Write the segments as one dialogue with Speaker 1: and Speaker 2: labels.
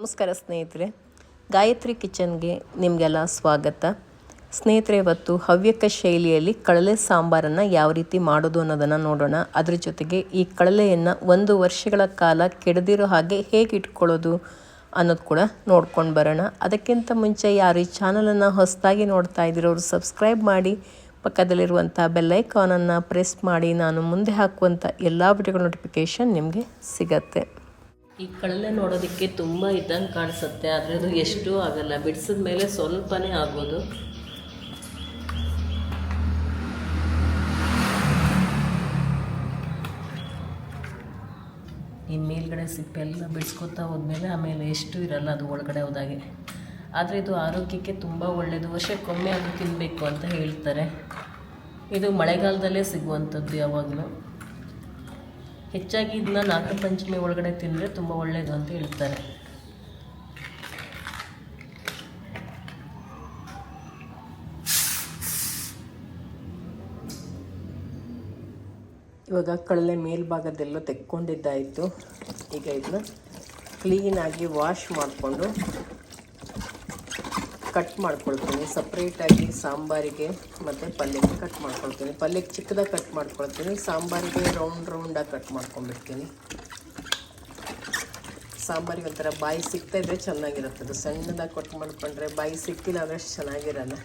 Speaker 1: ನಮಸ್ಕಾರ ಸ್ನೇಹಿತರೆ. ಗಾಯತ್ರಿ ಕಿಚನ್ಗೆ ನಿಮಗೆಲ್ಲ ಸ್ವಾಗತ. ಸ್ನೇಹಿತರೆ, ಇವತ್ತು ಹವ್ಯಕ ಶೈಲಿಯಲ್ಲಿ ಕಳಲೆ ಸಾಂಬಾರನ್ನು ಯಾವ ರೀತಿ ಮಾಡೋದು ಅನ್ನೋದನ್ನು ನೋಡೋಣ. ಅದ್ರ ಜೊತೆಗೆ ಈ ಕಳಲೆಯನ್ನು ಒಂದು ವರ್ಷಗಳ ಕಾಲ ಕೆಡದಿರೋ ಹಾಗೆ ಹೇಗೆ ಇಟ್ಕೊಳ್ಳೋದು ಅನ್ನೋದು ಕೂಡ ನೋಡ್ಕೊಂಡು ಬರೋಣ. ಅದಕ್ಕಿಂತ ಮುಂಚೆ ಯಾರು ಈ ಚಾನಲನ್ನು ಹೊಸದಾಗಿ ನೋಡ್ತಾ ಇದ್ದೀರೋರು ಸಬ್ಸ್ಕ್ರೈಬ್ ಮಾಡಿ, ಪಕ್ಕದಲ್ಲಿರುವಂಥ ಬೆಲ್ಲೈಕಾನನ್ನು ಪ್ರೆಸ್ ಮಾಡಿ, ನಾನು ಮುಂದೆ ಹಾಕುವಂಥ ಎಲ್ಲ ವಿಡಿಯೋಗಳ ನೋಟಿಫಿಕೇಷನ್ ನಿಮಗೆ ಸಿಗತ್ತೆ. ಈ ಕಡಲೆ ನೋಡೋದಕ್ಕೆ ತುಂಬ ಇದ್ದಂಗೆ ಕಾಣಿಸುತ್ತೆ ಆದರೆ ಅದು ಎಷ್ಟು ಆಗಲ್ಲ. ಬಿಡಿಸಿದ ಮೇಲೆ ಸ್ವಲ್ಪನೇ ಆಗೋದು ಇನ್ನು ಮೇಲ್ಗಡೆ ಸಿಪ್ಪೆ ಎಲ್ಲ ಬಿಡಿಸ್ಕೊತಾ ಹೋದ್ಮೇಲೆ ಆಮೇಲೆ ಎಷ್ಟು ಇರಲ್ಲ ಅದು ಒಳಗಡೆ ಹೋದಾಗೆ. ಆದರೆ ಇದು ಆರೋಗ್ಯಕ್ಕೆ ತುಂಬ ಒಳ್ಳೆಯದು ವರ್ಷಕ್ಕೊಮ್ಮೆ ಅದು ತಿನ್ನಬೇಕು ಅಂತ ಹೇಳ್ತಾರೆ. ಇದು ಮಳೆಗಾಲದಲ್ಲೇ ಸಿಗುವಂಥದ್ದು ಯಾವಾಗಲೂ. ಹೆಚ್ಚಾಗಿ ಇದನ್ನ ನಾಗರ ಪಂಚಮಿ ಒಳಗಡೆ ತಿಂದರೆ ತುಂಬ ಒಳ್ಳೆಯದು ಅಂತ ಹೇಳ್ತಾರೆ. ಇವಾಗ ಕಡಲೆ ಮೇಲ್ಭಾಗದೆಲ್ಲ ತೆಕ್ಕೊಂಡಿದ್ದಾಯಿತು. ಈಗ ಇದನ್ನ ಕ್ಲೀನಾಗಿ ವಾಶ್ ಮಾಡಿಕೊಂಡು ಕಟ್ ಮಾಡ್ಕೊಳ್ತೀನಿ. ಸಪ್ರೇಟಾಗಿ ಸಾಂಬಾರಿಗೆ ಮತ್ತು ಪಲ್ಯಕ್ಕೆ ಕಟ್ ಮಾಡ್ಕೊಳ್ತೀನಿ. ಪಲ್ಯಕ್ಕೆ ಚಿಕ್ಕದಾಗಿ ಕಟ್ ಮಾಡ್ಕೊಳ್ತೀನಿ. ಸಾಂಬಾರಿಗೆ ರೌಂಡ್ ರೌಂಡಾಗಿ ಕಟ್ ಮಾಡ್ಕೊಂಡ್ಬಿಡ್ತೀನಿ. ಸಾಂಬಾರಿಗೆ ಒಂಥರ ಬಾಯಿ ಸಿಗ್ತಾ ಇದ್ರೆ ಚೆನ್ನಾಗಿರುತ್ತೆ. ಅದು ಸಣ್ಣದಾಗಿ ಕಟ್ ಮಾಡ್ಕೊಂಡ್ರೆ ಬಾಯಿ ಸಿಕ್ಕಿಲ್ಲ ಅಂದರೆ ಅಷ್ಟು ಚೆನ್ನಾಗಿರಲ್ಲ.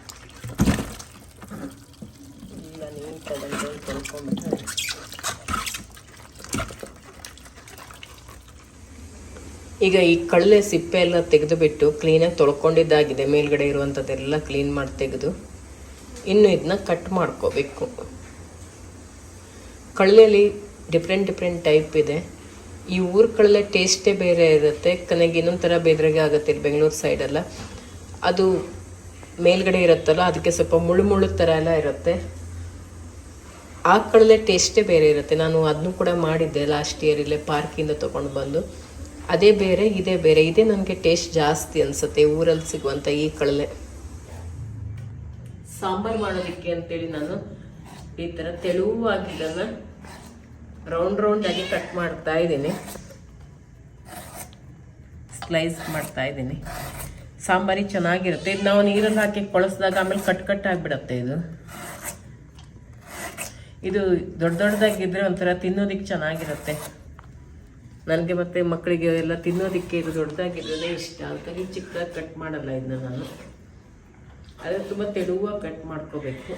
Speaker 1: ಇಲ್ಲ ನೀಟಾಗಿ ತೊಳ್ಕೊಂಡ್ಬಿಟ್ರೆ ಈಗ ಈ ಕಳ್ಳೆ ಸಿಪ್ಪೆ ಎಲ್ಲ ತೆಗೆದುಬಿಟ್ಟು ಕ್ಲೀನಾಗಿ ತೊಳ್ಕೊಂಡಿದ್ದಾಗಿದೆ. ಮೇಲ್ಗಡೆ ಇರುವಂಥದ್ದೆಲ್ಲ ಕ್ಲೀನ್ ಮಾಡಿ ತೆಗೆದು ಇನ್ನು ಇದನ್ನ ಕಟ್ ಮಾಡ್ಕೋಬೇಕು. ಕಳ್ಳೆಯಲ್ಲಿ ಡಿಫ್ರೆಂಟ್ ಡಿಫ್ರೆಂಟ್ ಟೈಪ್ ಇದೆ. ಈ ಊರು ಕಳ್ಳೆ ಟೇಸ್ಟೇ ಬೇರೆ ಇರುತ್ತೆ. ಕೊನೆಗೆ ಇನ್ನೊಂದು ಥರ ಬೇದ್ರಾಗೆ ಆಗುತ್ತೆ ಬೆಂಗಳೂರು ಸೈಡೆಲ್ಲ ಅದು ಮೇಲ್ಗಡೆ ಇರುತ್ತಲ್ಲ, ಅದಕ್ಕೆ ಸ್ವಲ್ಪ ಮುಳು ಮುಳು ಥರ ಎಲ್ಲ ಇರುತ್ತೆ. ಆ ಕಡಲೆ ಟೇಸ್ಟೇ ಬೇರೆ ಇರುತ್ತೆ. ನಾನು ಅದನ್ನು ಕೂಡ ಮಾಡಿದ್ದೆ ಲಾಸ್ಟ್ ಇಯರ್ ಇಲ್ಲೇ ಪಾರ್ಕಿಂದ ತೊಗೊಂಡು ಬಂದು. ಅದೇ ಬೇರೆ, ಇದೇ ಬೇರೆ. ಇದೇ ನನಗೆ ಟೇಸ್ಟ್ ಜಾಸ್ತಿ ಅನಿಸುತ್ತೆ ಊರಲ್ಲಿ ಸಿಗುವಂಥ ಈ ಕಡಲೆ. ಸಾಂಬಾರು ಮಾಡೋದಕ್ಕೆ ಅಂತೇಳಿ ನಾನು ಈ ಥರ ತೆಳುವಾಗಿದ್ದನ್ನು ರೌಂಡ್ ರೌಂಡ್ ಆಗಿ ಕಟ್ ಮಾಡ್ತಾ ಇದ್ದೀನಿ. ಸ್ಲೈಸ್ ಮಾಡ್ತಾ ಇದ್ದೀನಿ. ಸಾಂಬಾರಿ ಚೆನ್ನಾಗಿರುತ್ತೆ. ಇದು ನಾವು ನೀರಲ್ಲಿ ಹಾಕಿ ಕೊಳಸಿದಾಗ ಆಮೇಲೆ ಕಟ್ ಕಟ್ ಆಗಿಬಿಡತ್ತೆ ಇದು. ಇದು ದೊಡ್ಡ ದೊಡ್ಡದಾಗಿದ್ದರೆ ಒಂಥರ ತಿನ್ನೋದಕ್ಕೆ ಚೆನ್ನಾಗಿರುತ್ತೆ. ನನಗೆ ಮತ್ತೆ ಮಕ್ಕಳಿಗೆ ಎಲ್ಲ ತಿನ್ನೋದಕ್ಕೆ ಇದು ದೊಡ್ಡದಾಗಿದ್ರೆ ಇಷ್ಟ ಅದಕ್ಕಾಗಿ ಚಿಕ್ಕದಾಗಿ ಕಟ್ ಮಾಡಲ್ಲ ಇದನ್ನ ನಾನು. ಆದರೆ ತುಂಬ ತೆಳುವಾಗಿ ಕಟ್ ಮಾಡ್ಕೋಬೇಕು.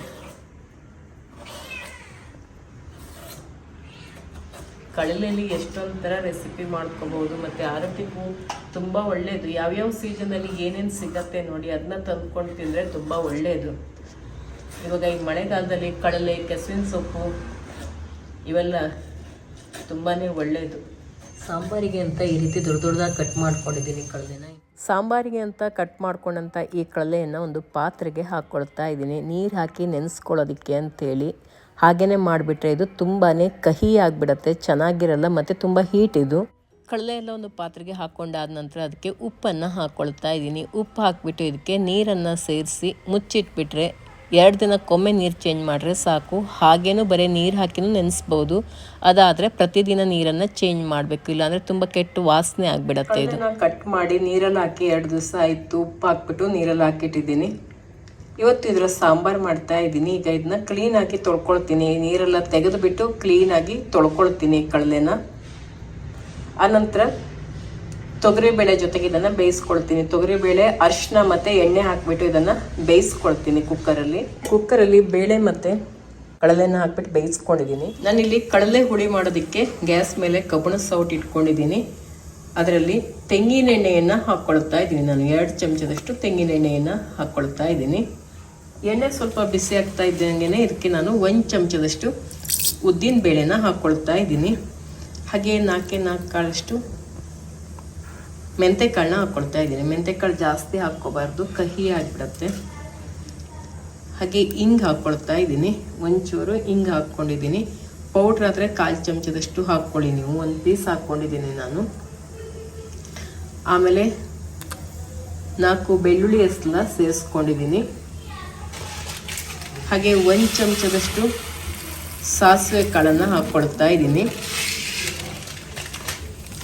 Speaker 1: ಕಡಲೆಯಲ್ಲಿ ಎಷ್ಟೊಂದು ಥರ ರೆಸಿಪಿ ಮಾಡ್ಕೋಬೋದು ಮತ್ತು ಆರೋಗ್ಯಕ್ಕೂ ತುಂಬ ಒಳ್ಳೆಯದು ಯಾವ್ಯಾವ ಸೀಸನಲ್ಲಿ ಏನೇನು ಸಿಗತ್ತೆ ನೋಡಿ ಅದನ್ನ ತಂದ್ಕೊಂಡು ತಿಂದರೆ ತುಂಬ ಒಳ್ಳೆಯದು ಇವಾಗ ಈ ಮಳೆಗಾಲದಲ್ಲಿ ಕಡಲೆ, ಕೆಸುವಿನ ಸೊಪ್ಪು ಇವೆಲ್ಲ ತುಂಬಾ ಒಳ್ಳೆಯದು ಸಾಂಬಾರಿಗೆ ಅಂತ ಈ ರೀತಿ ದೊಡ್ಡ ದೊಡ್ಡದಾಗಿ ಕಟ್ ಮಾಡ್ಕೊಂಡಿದ್ದೀನಿ ಕಡಲೆನ ಸಾಂಬಾರಿಗೆ ಅಂತ ಕಟ್ ಮಾಡ್ಕೊಂಡಂಥ ಈ ಕಡಲೆಯನ್ನು ಒಂದು ಪಾತ್ರೆಗೆ ಹಾಕ್ಕೊಳ್ತಾ ಇದ್ದೀನಿ. ನೀರು ಹಾಕಿ ನೆನೆಸ್ಕೊಳ್ಳೋದಕ್ಕೆ ಅಂಥೇಳಿ ಹಾಗೇ ಮಾಡಿಬಿಟ್ರೆ ಇದು ತುಂಬಾ ಕಹಿ ಆಗಿಬಿಡತ್ತೆ, ಚೆನ್ನಾಗಿರಲ್ಲ, ಮತ್ತು ತುಂಬ ಹೀಟ್ ಇದು. ಕಡಲೆ ಒಂದು ಪಾತ್ರೆಗೆ ಹಾಕ್ಕೊಂಡಾದ ನಂತರ ಅದಕ್ಕೆ ಉಪ್ಪನ್ನು ಹಾಕ್ಕೊಳ್ತಾ ಇದ್ದೀನಿ. ಉಪ್ಪು ಹಾಕಿಬಿಟ್ಟು ಇದಕ್ಕೆ ನೀರನ್ನು ಸೇರಿಸಿ ಮುಚ್ಚಿಟ್ಬಿಟ್ರೆ ಎರಡು ದಿನಕ್ಕೊಮ್ಮೆ ನೀರು ಚೇಂಜ್ ಮಾಡಿದ್ರೆ ಸಾಕು. ಹಾಗೇನೂ ಬರೀ ನೀರು ಹಾಕಿನೂ ನೆನೆಸ್ಬೋದು. ಅದಾದರೆ ಪ್ರತಿದಿನ ನೀರನ್ನು ಚೇಂಜ್ ಮಾಡಬೇಕು. ಇಲ್ಲಾಂದರೆ ತುಂಬ ಕೆಟ್ಟು ವಾಸನೆ ಆಗಿಬಿಡತ್ತೆ ಇದು. ಕಟ್ ಮಾಡಿ ನೀರಲ್ಲಿ ಹಾಕಿ ಎರಡು ದಿವಸ ಆಯಿತು. ಉಪ್ಪು ಹಾಕ್ಬಿಟ್ಟು ನೀರಲ್ಲಿ ಹಾಕಿಟ್ಟಿದ್ದೀನಿ. ಇವತ್ತು ಇದರ ಸಾಂಬಾರು ಮಾಡ್ತಾ ಇದ್ದೀನಿ. ಈಗ ಇದನ್ನ ಕ್ಲೀನಾಗಿ ತೊಳ್ಕೊಳ್ತೀನಿ. ನೀರೆಲ್ಲ ತೆಗೆದುಬಿಟ್ಟು ಕ್ಲೀನಾಗಿ ತೊಳ್ಕೊಳ್ತೀನಿ ಕಡಲೆನ. ಆನಂತರ ತೊಗರಿಬೇಳೆ ಜೊತೆಗೆ ಇದನ್ನು ಬೇಯಿಸ್ಕೊಳ್ತೀನಿ. ತೊಗರಿಬೇಳೆ ಅರಿಶಿನ ಮತ್ತು ಎಣ್ಣೆ ಹಾಕಿಬಿಟ್ಟು ಇದನ್ನು ಬೇಯಿಸ್ಕೊಳ್ತೀನಿ ಕುಕ್ಕರಲ್ಲಿ. ಕುಕ್ಕರಲ್ಲಿ ಬೇಳೆ ಮತ್ತು ಕಡಲೆನ ಹಾಕ್ಬಿಟ್ಟು ಬೇಯಿಸ್ಕೊಂಡಿದ್ದೀನಿ. ನಾನಿಲ್ಲಿ ಕಡಲೆ ಹುಳಿ ಮಾಡೋದಕ್ಕೆ ಗ್ಯಾಸ್ ಮೇಲೆ ಕಬ್ಬಣ ಸೌಟ್ ಇಟ್ಕೊಂಡಿದ್ದೀನಿ. ಅದರಲ್ಲಿ ತೆಂಗಿನ ಎಣ್ಣೆಯನ್ನು ಹಾಕ್ಕೊಳ್ತಾ ಇದ್ದೀನಿ. ನಾನು ಎರಡು ಚಮಚದಷ್ಟು ತೆಂಗಿನ ಎಣ್ಣೆಯನ್ನು ಹಾಕ್ಕೊಳ್ತಾ ಇದ್ದೀನಿ. ಎಣ್ಣೆ ಸ್ವಲ್ಪ ಬಿಸಿ ಆಗ್ತಾ ಇದ್ದಂಗೆ ಇದಕ್ಕೆ ನಾನು ಒಂದು ಚಮಚದಷ್ಟು ಉದ್ದಿನ ಬೇಳೆನ ಹಾಕ್ಕೊಳ್ತಾ ಇದ್ದೀನಿ. ಹಾಗೆ ನಾಲ್ಕೇ ನಾಲ್ಕು ಕಾಳಷ್ಟು ಮೆಂತೆಕಾಳನ್ನ ಹಾಕ್ಕೊಳ್ತಾ ಇದ್ದೀನಿ. ಮೆಂತೆಕಾಳು ಜಾಸ್ತಿ ಹಾಕ್ಕೋಬಾರ್ದು, ಕಹಿ ಆಗಿಬಿಡತ್ತೆ. ಹಾಗೆ ಹಿಂಗೆ ಹಾಕ್ಕೊಳ್ತಾ ಇದ್ದೀನಿ. ಒಂಚೂರು ಹಿಂಗೆ ಹಾಕ್ಕೊಂಡಿದ್ದೀನಿ. ಪೌಡ್ರ್ ಆದರೆ ಕಾಲು ಚಮಚದಷ್ಟು ಹಾಕ್ಕೊಳ್ಳಿ ನೀವು. ಒಂದು ಪೀಸ್ ಹಾಕ್ಕೊಂಡಿದ್ದೀನಿ ನಾನು. ಆಮೇಲೆ ನಾಲ್ಕು ಬೆಳ್ಳುಳ್ಳಿ ಹೆಸಲ ಸೇರಿಸ್ಕೊಂಡಿದ್ದೀನಿ. ಹಾಗೆ ಒಂದು ಚಮಚದಷ್ಟು ಸಾಸಿವೆ ಕಾಳನ್ನು ಹಾಕ್ಕೊಳ್ತಾ ಇದ್ದೀನಿ.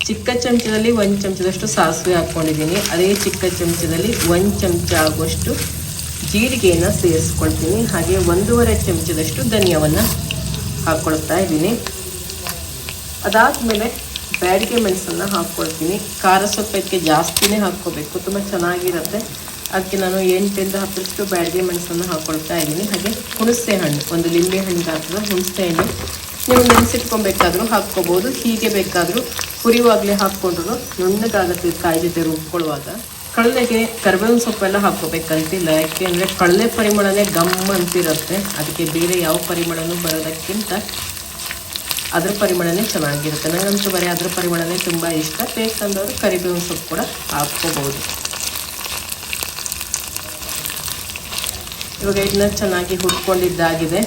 Speaker 1: ಚಿಕ್ಕ ಚಮಚದಲ್ಲಿ ಒಂದು ಚಮಚದಷ್ಟು ಸಾಸಿವೆ ಹಾಕ್ಕೊಂಡಿದ್ದೀನಿ ಅದೇ ಚಿಕ್ಕ ಚಮಚದಲ್ಲಿ ಒಂದು ಚಮಚ ಆಗುವಷ್ಟು ಜೀರಿಗೆಯನ್ನು ಸೇರಿಸ್ಕೊಳ್ತೀನಿ. ಹಾಗೆ ಒಂದೂವರೆ ಚಮಚದಷ್ಟು ಧನಿಯವನ್ನು ಹಾಕ್ಕೊಳ್ತಾ ಇದ್ದೀನಿ. ಅದಾದಮೇಲೆ ಬ್ಯಾಡಿಗೆ ಮೆಣಸನ್ನು ಹಾಕ್ಕೊಳ್ತೀನಿ ಖಾರ ಸೊಪ್ಪಕ್ಕೆ ಜಾಸ್ತಿನೇ ಹಾಕ್ಕೋಬೇಕು. ತುಂಬ ಚೆನ್ನಾಗಿರುತ್ತೆ. ಅದಕ್ಕೆ ನಾನು ಎಂಟರಿಂದ ಹತ್ತರಷ್ಟು ಬ್ಯಾಡಿಗೆ ಮೆಣಸನ್ನು ಹಾಕ್ಕೊಳ್ತಾ ಇದ್ದೀನಿ. ಹಾಗೆ ಹುಣಸೆ ಹಣ್ಣು, ಒಂದು ಲಿಂಬೆ ಹಣ್ಣು ಗಾತ್ರದ ಹುಣಸೆ ಹಣ್ಣು. ನೀವು ನೆನೆಸಿಟ್ಕೊಬೇಕಾದ್ರೂ ಹಾಕ್ಕೋಬೋದು. ಹೀಗೆ ಬೇಕಾದರೂ ಹುರಿವಾಗಲೇ ಹಾಕ್ಕೊಂಡ್ರು. ನುಣ್ಣಗಾಗುತ್ತೆ ಕಾಯಿ ಜೊತೆ ರುಬ್ಕೊಳ್ಳುವಾಗ. ಕಡಲೆಗೆ ಕರಿಬೇವಿನ ಸೊಪ್ಪೆಲ್ಲ ಹಾಕೋಬೇಕಂತಿಲ್ಲ ಯಾಕೆ ಅಂದರೆ ಕಡಲೆ ಪರಿಮಳನೇ ಗಮ್ ಅಂತಿರುತ್ತೆ. ಅದಕ್ಕೆ ಬೇರೆ ಯಾವ ಪರಿಮಳನೂ ಬರೋದಕ್ಕಿಂತ ಅದ್ರ ಪರಿಮಳನೇ ಚೆನ್ನಾಗಿರುತ್ತೆ. ನನಗಂತೂ ಬರೀ ಅದ್ರ ಪರಿಮಳನೇ ತುಂಬ ಇಷ್ಟ. ಬೇಕಂದವರು ಕರಿಬೇವಿನ ಸೊಪ್ಪು ಕೂಡ ಹಾಕ್ಕೋಬೋದು. ಇವಾಗ ಇದನ್ನ ಚೆನ್ನಾಗಿ ಹುಡ್ಕೊಂಡಿದ್ದಾಗಿದೆ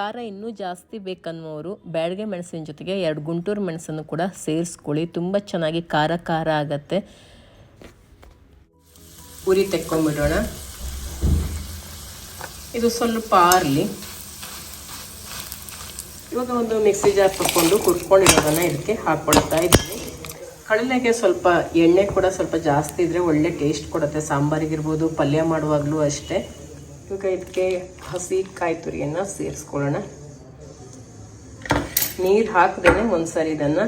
Speaker 1: ಖಾರ ಇನ್ನೂ ಜಾಸ್ತಿ ಬೇಕನ್ನುವರು ಬ್ಯಾಡಗೆ ಮೆಣಸಿನ ಜೊತೆಗೆ ಎರಡು ಗುಂಟೂರು ಮೆಣಸನ್ನು ಕೂಡ ಸೇರಿಸ್ಕೊಳ್ಳಿ. ತುಂಬ ಚೆನ್ನಾಗಿ ಖಾರ ಖಾರ ಆಗತ್ತೆ. ಉರಿ ತೆಕ್ಕೊಂಬಿಡೋಣ. ಇದು ಸ್ವಲ್ಪ ಆರಲಿ. ಇವಾಗ ಒಂದು ಮಿಕ್ಸಿ ಜಾರ್ ತಕ್ಕೊಂಡು ಕುಟ್ಕೊಂಡಿರೋದನ್ನು ಇದಕ್ಕೆ ಹಾಕ್ಕೊಳ್ತಾ ಇದ್ದೀನಿ. ಕಡಲೆಗೆ ಸ್ವಲ್ಪ ಎಣ್ಣೆ ಕೂಡ ಸ್ವಲ್ಪ ಜಾಸ್ತಿ ಇದ್ದರೆ ಒಳ್ಳೆ ಟೇಸ್ಟ್ ಕೊಡುತ್ತೆ. ಸಾಂಬಾರಿಗಿರ್ಬೋದು, ಪಲ್ಯ ಮಾಡುವಾಗಲೂ ಅಷ್ಟೇ. ಇವಾಗ ಇದಕ್ಕೆ ಹಸಿ ಕಾಯಿ ತುರಿಯನ್ನು ಸೇರಿಸ್ಕೊಳ್ಳೋಣ. ನೀರು ಹಾಕದೇನೆ ಒಂದ್ಸರಿ ಇದನ್ನು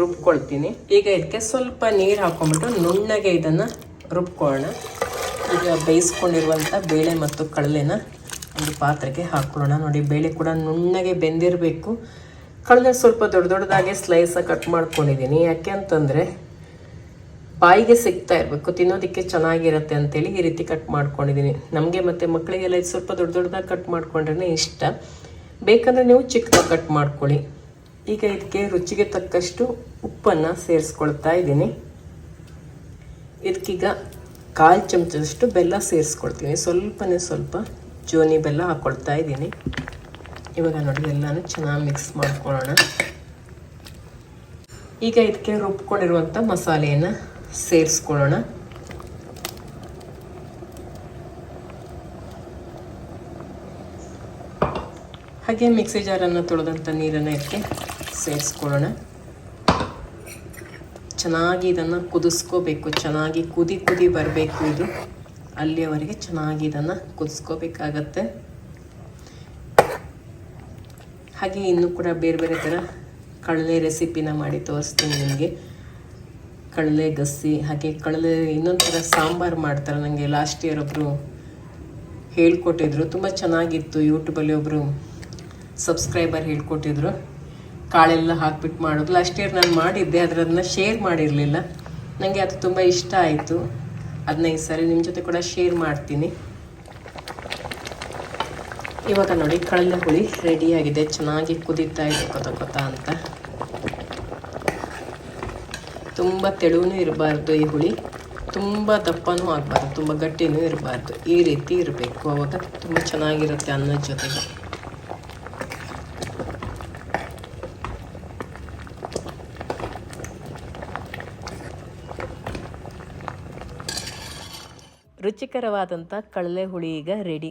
Speaker 1: ರುಬ್ಕೊಳ್ತೀನಿ. ಈಗ ಇದಕ್ಕೆ ಸ್ವಲ್ಪ ನೀರು ಹಾಕೊಂಡ್ಬಿಟ್ಟು ನುಣ್ಣಗೆ ಇದನ್ನು ರುಬ್ಕೊಳ್ಳೋಣ. ಈಗ ಬೇಯಿಸ್ಕೊಂಡಿರುವಂಥ ಬೇಳೆ ಮತ್ತು ಕಡಲೆನ ಒಂದು ಪಾತ್ರೆಗೆ ಹಾಕ್ಕೊಳ್ಳೋಣ. ನೋಡಿ, ಬೇಳೆ ಕೂಡ ನುಣ್ಣಗೆ ಬೆಂದಿರಬೇಕು. ಕಡಲೆ ಸ್ವಲ್ಪ ದೊಡ್ಡ ದೊಡ್ಡದಾಗಿ ಸ್ಲೈಸಾಗಿ ಕಟ್ ಮಾಡ್ಕೊಂಡಿದ್ದೀನಿ. ಯಾಕೆ ಅಂತಂದರೆ ಬಾಯಿಗೆ ಸಿಗ್ತಾ ಇರಬೇಕು, ತಿನ್ನೋದಕ್ಕೆ ಚೆನ್ನಾಗಿರುತ್ತೆ ಅಂತೇಳಿ ಈ ರೀತಿ ಕಟ್ ಮಾಡ್ಕೊಂಡಿದ್ದೀನಿ. ನಮಗೆ ಮತ್ತು ಮಕ್ಕಳಿಗೆಲ್ಲ ಇದು ಸ್ವಲ್ಪ ದೊಡ್ಡ ದೊಡ್ಡದಾಗಿ ಕಟ್ ಮಾಡ್ಕೊಂಡ್ರೆ ಇಷ್ಟ. ಬೇಕಂದರೆ ನೀವು ಚಿಕ್ಕದಾಗಿ ಕಟ್ ಮಾಡ್ಕೊಳ್ಳಿ. ಈಗ ಇದಕ್ಕೆ ರುಚಿಗೆ ತಕ್ಕಷ್ಟು ಉಪ್ಪನ್ನು ಸೇರಿಸ್ಕೊಳ್ತಾ ಇದ್ದೀನಿ. ಇದಕ್ಕೀಗ ಕಾಲು ಚಮಚದಷ್ಟು ಬೆಲ್ಲ ಸೇರಿಸ್ಕೊಳ್ತೀನಿ. ಸ್ವಲ್ಪನೇ ಸ್ವಲ್ಪ ಜೋನಿ ಬೆಲ್ಲ ಹಾಕ್ಕೊಳ್ತಾ ಇದ್ದೀನಿ. ಇವಾಗ ನೋಡಿ, ಎಲ್ಲನೂ ಚೆನ್ನಾಗಿ ಮಿಕ್ಸ್ ಮಾಡ್ಕೊಳ್ಳೋಣ. ಈಗ ಇದಕ್ಕೆ ರುಬ್ಕೊಂಡಿರುವಂಥ ಮಸಾಲೆಯನ್ನು ಸೇರಿಸ್ಕೊಳ್ಳೋಣ. ಹಾಗೆ ಮಿಕ್ಸಿ ಜಾರನ್ನು ತೊಳೆದಂಥ ನೀರನ್ನು ಇದಕ್ಕೆ ಸೇರಿಸ್ಕೊಳ್ಳೋಣ. ಚೆನ್ನಾಗಿ ಇದನ್ನು ಕುದಿಸ್ಕೋಬೇಕು, ಚೆನ್ನಾಗಿ ಕುದಿ ಕುದಿ ಬರಬೇಕು ಇದು. ಅಲ್ಲಿಯವರೆಗೆ ಚೆನ್ನಾಗಿ ಇದನ್ನು ಕುದಿಸ್ಕೋಬೇಕಾಗತ್ತೆ. ಹಾಗೆ ಇನ್ನೂ ಕೂಡ ಬೇರೆ ಬೇರೆ ಥರ ಕಡಲೆ ರೆಸಿಪಿನ ಮಾಡಿ ತೋರಿಸ್ತೀನಿ ನಿಮಗೆ. ಕಡಲೆ ಗಸ್ಸಿ, ಹಾಗೆ ಕಳಲೆ ಇನ್ನೊಂದು ಥರ ಸಾಂಬಾರು ಮಾಡ್ತಾರೆ ನನಗೆ ಲಾಸ್ಟ್ ಇಯರ್ ಒಬ್ಬರು ಹೇಳ್ಕೊಟ್ಟಿದ್ರು. ತುಂಬ ಚೆನ್ನಾಗಿತ್ತು ಯೂಟ್ಯೂಬಲ್ಲಿ ಒಬ್ಬರು ಸಬ್ಸ್ಕ್ರೈಬರ್ ಹೇಳ್ಕೊಟ್ಟಿದ್ರು. ಕಾಳೆಲ್ಲ ಹಾಕ್ಬಿಟ್ಟು ಮಾಡೋದು. ಲಾಸ್ಟ್ ಇಯರ್ ನಾನು ಮಾಡಿದ್ದೆ ಆದರೆ ಅದನ್ನು ಶೇರ್ ಮಾಡಿರಲಿಲ್ಲ. ನನಗೆ ಅದು ತುಂಬ ಇಷ್ಟ ಆಯಿತು. ಅದನ್ನ ಈ ಸರಿ ನಿಮ್ಮ ಜೊತೆ ಕೂಡ ಶೇರ್ ಮಾಡ್ತೀನಿ. ಇವಾಗ ನೋಡಿ ಕಳಲೆ ಹುಳಿ ರೆಡಿಯಾಗಿದೆ ಚೆನ್ನಾಗಿ ಕುದೀತಾ ಇದೆ, ಕೊತ ಕೊತ ಅಂತ. ತುಂಬ ತೆಳುವೂ ಇರಬಾರ್ದು ಈ ಹುಳಿ. ತುಂಬ ದಪ್ಪನೂ ಆಗಬಾರ್ದು, ತುಂಬ ಗಟ್ಟಿನೂ ಇರಬಾರ್ದು. ಈ ರೀತಿ ಇರಬೇಕು. ಅವಾಗ ತುಂಬ ಚೆನ್ನಾಗಿರುತ್ತೆ ಅನ್ನದ ಜೊತೆಗೆ. ರುಚಿಕರವಾದಂಥ ಕಳಲೆ ಹುಳಿ ಈಗ ರೆಡಿ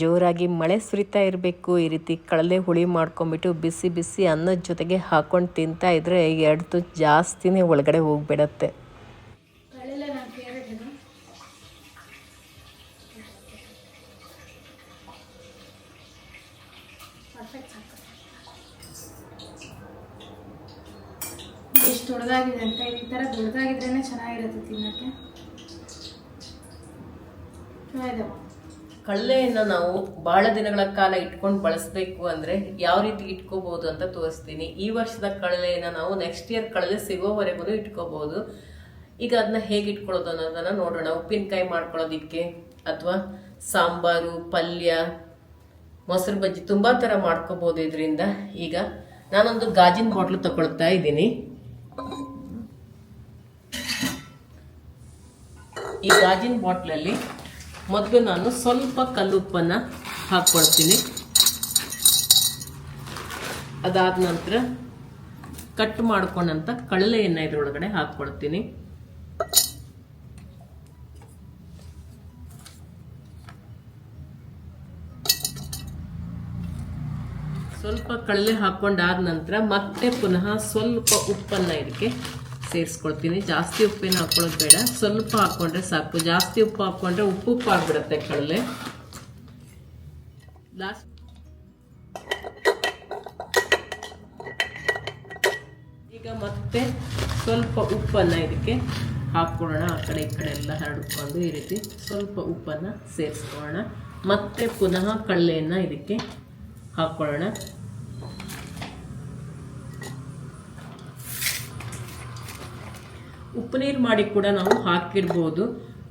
Speaker 1: ಜೋರಾಗಿ ಮಳೆ ಸುರಿತಾ ಇರಬೇಕು. ಈ ರೀತಿ ಕಳಲೆ ಹುಳಿ ಮಾಡ್ಕೊಂಬಿಟ್ಟು ಬಿಸಿ ಬಿಸಿ ಅನ್ನದ ಜೊತೆಗೆ ಹಾಕೊಂಡು ತಿಂತಾ ಇದ್ರೆ ಎರಡು ಜಾಸ್ತಿನೇ ಒಳಗಡೆ ಹೋಗ್ಬಿಡತ್ತೆ.
Speaker 2: ಎಷ್ಟು ದೊಡ್ಡದಾಗಿದೆ ಅಂತ ಈ ಥರ ದೊಡ್ಡದಾಗಿದ್ರೇ ಚೆನ್ನಾಗಿರುತ್ತೆ ತಿನ್ನೋಕ್ಕೆ.
Speaker 1: ಕಡಲೆಯನ್ನು ನಾವು ಬಹಳ ದಿನಗಳ ಕಾಲ ಇಟ್ಕೊಂಡು ಬಳಸಬೇಕು ಅಂದರೆ ಯಾವ ರೀತಿ ಇಟ್ಕೋಬಹುದು ಅಂತ ತೋರಿಸ್ತೀನಿ. ಈ ವರ್ಷದ ಕಳ್ಳೆಯನ್ನು ನಾವು ನೆಕ್ಸ್ಟ್ ಇಯರ್ ಕಳ್ಳೆ ಸಿಗೋವರೆಗೂ ಇಟ್ಕೋಬಹುದು ಈಗ ಅದನ್ನ ಹೇಗೆ ಇಟ್ಕೊಳ್ಳೋದು ಅನ್ನೋದನ್ನು ನೋಡೋಣ. ಉಪ್ಪಿನಕಾಯಿ ಮಾಡ್ಕೊಳ್ಳೋದಿಕ್ಕೆ ಅಥವಾ ಸಾಂಬಾರು, ಪಲ್ಯ, ಮೊಸರು ಬಜ್ಜಿ ತುಂಬ ಥರ ಮಾಡ್ಕೋಬಹುದು ಇದರಿಂದ. ಈಗ ನಾನೊಂದು ಗಾಜಿನ ಬಾಟ್ಲು ತಗೊಳ್ತಾ ಇದ್ದೀನಿ. ಈ ಗಾಜಿನ ಬಾಟ್ಲಲ್ಲಿ ಮೊದಲು ನಾನು ಸ್ವಲ್ಪ ಕಲ್ಲುಪ್ಪನ್ನು ಹಾಕ್ಕೊಳ್ತೀನಿ ಅದಾದ ನಂತರ ಕಟ್ ಮಾಡ್ಕೊಂಡಂಥ ಕಳಲೆಯನ್ನು ಇದರೊಳಗಡೆ ಹಾಕ್ಕೊಳ್ತೀನಿ ಸ್ವಲ್ಪ ಕಡಲೆ ಹಾಕ್ಕೊಂಡಾದ ನಂತರ ಮತ್ತೆ ಪುನಃ ಸ್ವಲ್ಪ ಉಪ್ಪನ್ನು ಇದಕ್ಕೆ ಸೇರಿಸ್ಕೊಳ್ತೀನಿ ಜಾಸ್ತಿ ಉಪ್ಪೇನು ಹಾಕೊಳ್ಳೋದು ಬೇಡ. ಸ್ವಲ್ಪ ಹಾಕ್ಕೊಂಡ್ರೆ ಸಾಕು. ಜಾಸ್ತಿ ಉಪ್ಪು ಹಾಕ್ಕೊಂಡ್ರೆ ಉಪ್ಪು ಉಪ್ಪು ಆಗಿಬಿಡುತ್ತೆ ಕಡಲೆ. ಲಾಸ್ಟ್ ಈಗ ಮತ್ತೆ ಸ್ವಲ್ಪ ಉಪ್ಪನ್ನು ಇದಕ್ಕೆ ಹಾಕ್ಕೊಳ್ಳೋಣ. ಆ ಕಡೆ ಈ ಕಡೆ ಎಲ್ಲ ಹರಡ್ಕೊಂಡು ಈ ರೀತಿ ಸ್ವಲ್ಪ ಉಪ್ಪನ್ನು ಸೇರಿಸ್ಕೊಳ್ಳೋಣ. ಮತ್ತೆ ಪುನಃ ಕಡಲೆಯನ್ನು ಇದಕ್ಕೆ ಹಾಕ್ಕೊಳ್ಳೋಣ. ಉಪ್ಪು ನೀರು ಮಾಡಿ ಕೂಡ ನಾವು ಹಾಕಿಡ್ಬೋದು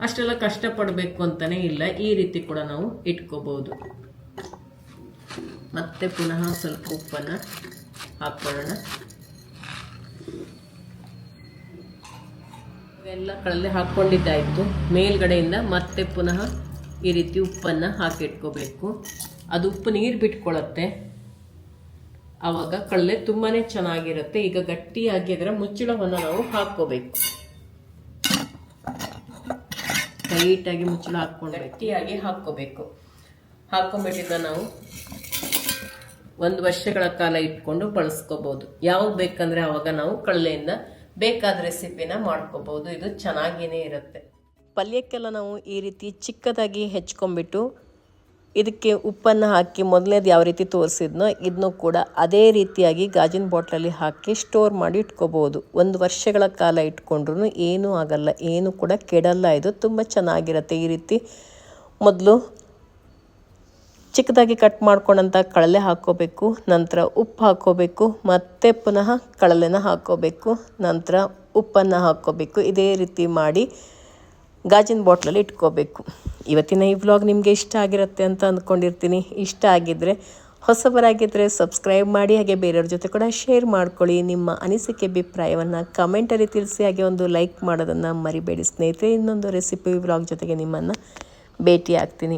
Speaker 1: ಅಷ್ಟೆಲ್ಲ ಕಷ್ಟಪಡಬೇಕು ಅಂತಲೇ ಇಲ್ಲ. ಈ ರೀತಿ ಕೂಡ ನಾವು ಇಟ್ಕೋಬೋದು. ಮತ್ತೆ ಪುನಃ ಸ್ವಲ್ಪ ಉಪ್ಪನ್ನು ಹಾಕ್ಕೊಳ್ಳೋಣ ಇವೆಲ್ಲ ಕಳಲೆ ಹಾಕ್ಕೊಂಡಿದ್ದಾಯಿತು ಮೇಲ್ಗಡೆಯಿಂದ ಮತ್ತೆ ಪುನಃ ಈ ರೀತಿ ಉಪ್ಪನ್ನು ಹಾಕಿಟ್ಕೋಬೇಕು. ಅದು ಉಪ್ಪು ನೀರು ಬಿಟ್ಕೊಳ್ಳುತ್ತೆ ಆವಾಗ ಕಳ್ಳೆ ತುಂಬಾ ಚೆನ್ನಾಗಿರುತ್ತೆ. ಈಗ ಗಟ್ಟಿಯಾಗಿ ಅದರ ಮುಚ್ಚಳವನ್ನು ನಾವು ಹಾಕ್ಕೋಬೇಕು. ಟೈಟಾಗಿ ಮುಚ್ಚಳ ಹಾಕ್ಕೊಂಡು ಗಟ್ಟಿಯಾಗಿ ಹಾಕ್ಕೋಬೇಕು. ಹಾಕೊಂಬಿಟ್ಟಿದ್ದ ನಾವು ಒಂದು ವರ್ಷಗಳ ಕಾಲ ಇಟ್ಕೊಂಡು ಬಳಸ್ಕೋಬಹುದು ಯಾವಾಗ ಬೇಕಂದ್ರೆ ಅವಾಗ ನಾವು ಕಳ್ಳೆಯಿಂದ ಬೇಕಾದ ರೆಸಿಪಿನ ಮಾಡ್ಕೋಬಹುದು ಇದು ಚೆನ್ನಾಗಿನೇ ಇರುತ್ತೆ. ಪಲ್ಯಕ್ಕೆಲ್ಲ ನಾವು ಈ ರೀತಿ ಚಿಕ್ಕದಾಗಿ ಹೆಚ್ಕೊಂಡ್ಬಿಟ್ಟು ಇದಕ್ಕೆ ಉಪ್ಪನ್ನು ಹಾಕಿ ಮೊದಲನೇದು ಯಾವ ರೀತಿ ತೋರಿಸಿದ್ನೋ ಇದನ್ನು ಕೂಡ ಅದೇ ರೀತಿಯಾಗಿ ಗಾಜಿನ ಬಾಟ್ಲಲ್ಲಿ ಹಾಕಿ ಸ್ಟೋರ್ ಮಾಡಿ ಇಟ್ಕೋಬೋದು. ಒಂದು ವರ್ಷಗಳ ಕಾಲ ಇಟ್ಕೊಂಡ್ರೂ ಏನೂ ಆಗಲ್ಲ, ಏನು ಕೂಡ ಕೆಡಲ್ಲ. ಇದು ತುಂಬ ಚೆನ್ನಾಗಿರುತ್ತೆ. ಈ ರೀತಿ ಮೊದಲು ಚಿಕ್ಕದಾಗಿ ಕಟ್ ಮಾಡ್ಕೊಂಡಂಥ ಕಳಲೆ ಹಾಕ್ಕೋಬೇಕು ನಂತರ ಉಪ್ಪು ಹಾಕ್ಕೋಬೇಕು ಮತ್ತೆ ಪುನಃ ಕಳಲೆನ ಹಾಕ್ಕೋಬೇಕು ನಂತರ ಉಪ್ಪನ್ನು ಹಾಕ್ಕೋಬೇಕು ಇದೇ ರೀತಿ ಮಾಡಿ ಗಾಜಿನ ಬಾಟ್ಲಲ್ಲಿ ಇಟ್ಕೋಬೇಕು. ಇವತ್ತಿನ ಈ ವ್ಲಾಗ್ ನಿಮಗೆ ಇಷ್ಟ ಆಗಿರುತ್ತೆ ಅಂತ ಅಂದ್ಕೊಂಡಿರ್ತೀನಿ. ಇಷ್ಟ ಆಗಿದ್ದರೆ ಹೊಸಬರಾಗಿದ್ದರೆ ಸಬ್ಸ್ಕ್ರೈಬ್ ಮಾಡಿ, ಹಾಗೆ ಬೇರೆಯವ್ರ ಜೊತೆ ಕೂಡ ಶೇರ್ ಮಾಡ್ಕೊಳ್ಳಿ. ನಿಮ್ಮ ಅನಿಸಿಕೆ, ಅಭಿಪ್ರಾಯವನ್ನು ಕಮೆಂಟಲ್ಲಿ ತಿಳಿಸಿ, ಹಾಗೆ ಒಂದು ಲೈಕ್ ಮಾಡೋದನ್ನು ಮರಿಬೇಡಿ. ಸ್ನೇಹಿತರೆ, ಇನ್ನೊಂದು ರೆಸಿಪಿ ವ್ಲಾಗ್ ಜೊತೆಗೆ ನಿಮ್ಮನ್ನು ಭೇಟಿ ಆಗ್ತೀನಿ